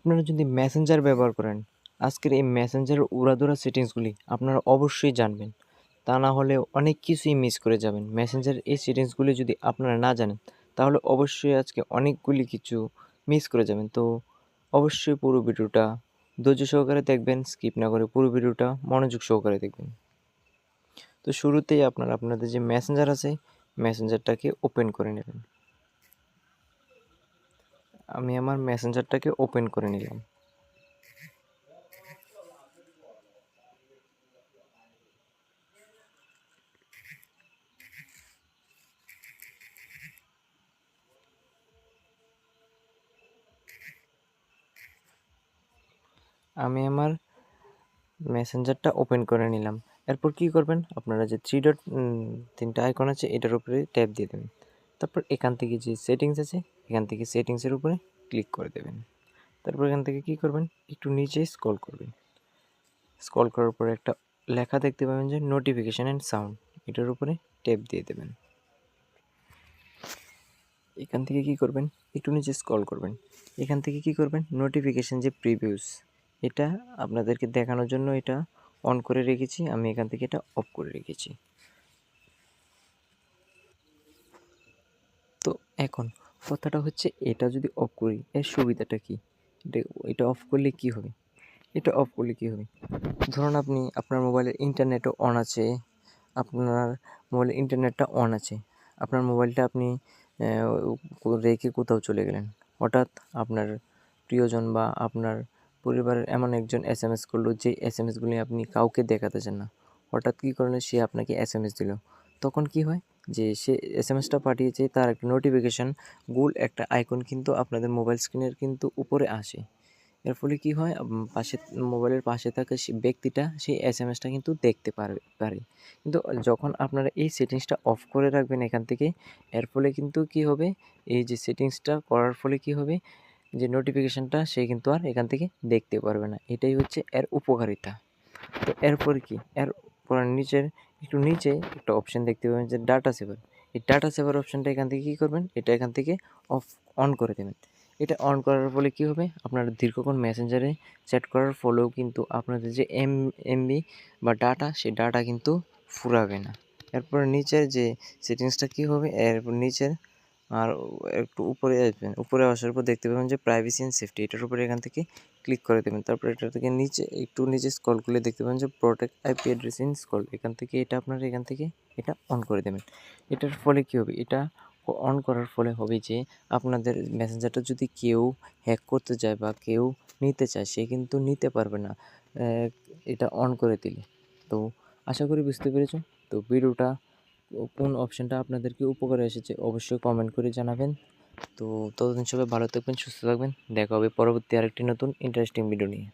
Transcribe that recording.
আপনারা যদি মেসেঞ্জার ব্যবহার করেন, আজকের এই মেসেঞ্জারের উড়াধুরা সেটিংসগুলি আপনারা অবশ্যই জানবেন। তা না হলে অনেক কিছুই মিস করে যাবেন। মেসেঞ্জারের এই সেটিংসগুলি যদি আপনারা না জানেন, তাহলে অবশ্যই আজকে অনেকগুলি কিছু মিস করে যাবেন। তো অবশ্যই পুরো ভিডিওটা ধৈর্য সহকারে দেখবেন স্কিপ না করে পুরো ভিডিওটা মনোযোগ সহকারে দেখবেন। তো শুরুতেই আপনারা আপনাদের যে মেসেঞ্জার আছে মেসেঞ্জারটাকে ওপেন করে নেবেন। আমি আমার মেসেঞ্জারটাকে ওপেন করে নিলাম। আমি আমার মেসেঞ্জারটা ওপেন করে নিলাম। এরপর কি করবেন? আপনারা যে থ্রি ডট তিনটা আইকন আছে, এটার উপরে ট্যাপ দিয়ে দেবেন তারপর এখান থেকে যে সেটিংস আছে, এখান থেকে সেটিংসের উপরে ক্লিক করে দেবেন। তারপর এখান থেকে কি করবেন? একটু নিচে স্ক্রল করবেন। স্ক্রল করার পরে একটা লেখা দেখতে পাবেন যে নোটিফিকেশান অ্যান্ড সাউন্ড এটার উপরে ট্যাপ দিয়ে দেবেন। এখান থেকে কি করবেন? একটু নিচে স্ক্রল করবেন। এখান থেকে কি করবেন? নোটিফিকেশান যে প্রিভিউস এটা আপনাদেরকে দেখানোর জন্য এটা অন করে রেখেছি, আমি এখান থেকে এটা অফ করে রেখেছি তো এখন কথাটা হচ্ছে এটা যদি অফ করি, এর সুবিধাটা কি? এটা এটা অফ করলে কি হবে? এটা অফ করলে কি হবে? ধরুন আপনি আপনার মোবাইলের ইন্টারনেটও অন আছে, আপনার মোবাইলের ইন্টারনেটটা অন আছে, আপনার মোবাইলটা আপনি রেখে কোথাও চলে গেলেন, হঠাৎ আপনার প্রিয়জন বা আপনার পরিবারের এমন একজন এস এম এস করল, যে এস এম এসগুলি আপনি কাউকে দেখাতে চান না, হঠাৎ কী করলেন? সে আপনাকে এস এম এস দিল, তখন কি হয়? যে সে এস এম এসটা পাঠিয়েছে, তার একটা নোটিফিকেশান গোল একটা আইকন কিন্তু আপনাদের মোবাইল স্ক্রিনের কিন্তু উপরে আসে। এর ফলে কি হয়? পাশে মোবাইলের পাশে থাকা সে ব্যক্তিটা, সেই এস এম এসটা কিন্তু দেখতে পারবে পারে। কিন্তু যখন আপনারা এই সেটিংসটা অফ করে রাখবেন এখান থেকে, এর ফলে কিন্তু কি হবে? এই যে সেটিংসটা করার ফলে কি হবে? যে নোটিফিকেশানটা সে কিন্তু আর এখান থেকে দেখতে পারবে না। এটাই হচ্ছে এর উপকারিতা। তো এরপর কি? এর পর নিচের, একটু নিচে একটা অপশান দেখতে পাবেন যে ডাটা সেভার এই ডাটা সেভার অপশানটা এখান থেকে কী করবেন? এটা এখান থেকে অফ অন করে দেবেন। এটা অন করার ফলে কী হবে? আপনার দীর্ঘক্ষণ মেসেঞ্জারে চ্যাট করার ফলেও কিন্তু আপনাদের যে এম এমবি বা ডাটা সেই ডাটা কিন্তু ফুরাবে না। এরপর নিচের যে সেটিংসটা কী হবে? এরপর নিচের আর একটু উপরে আসবেন। উপরে আসার পর দেখতে পাবেন যে প্রাইভেসি অ্যান্ড সেফটি এটার উপরে এখান থেকে ক্লিক করে দেবেন। তারপর এটা থেকে নিচে, একটু নিচে স্কল করলে দেখতে পাবেন যে protect IP address in scroll এখান থেকে এটা আপনারা এখান থেকে এটা অন করে দেবেন। এটার ফলে কী হবে? এটা অন করার ফলে হবে যে আপনাদের মেসেঞ্জারটা যদি কেউ হ্যাক করতে চায় বা কেউ নিতে চায়, সে কিন্তু নিতে পারবে না এটা অন করে দিলে। তো আশা করি বুঝতে পেরেছ? তো ভিডিওটা, কোন অপশানটা আপনাদেরকে উপকারে এসেছে অবশ্যই কমেন্ট করে জানাবেন। তো ততদিন সবাই ভালো থাকবেন, সুস্থ থাকবেন। দেখা হবে পরবর্তী আরেকটি নতুন ইন্টারেস্টিং ভিডিও নিয়ে।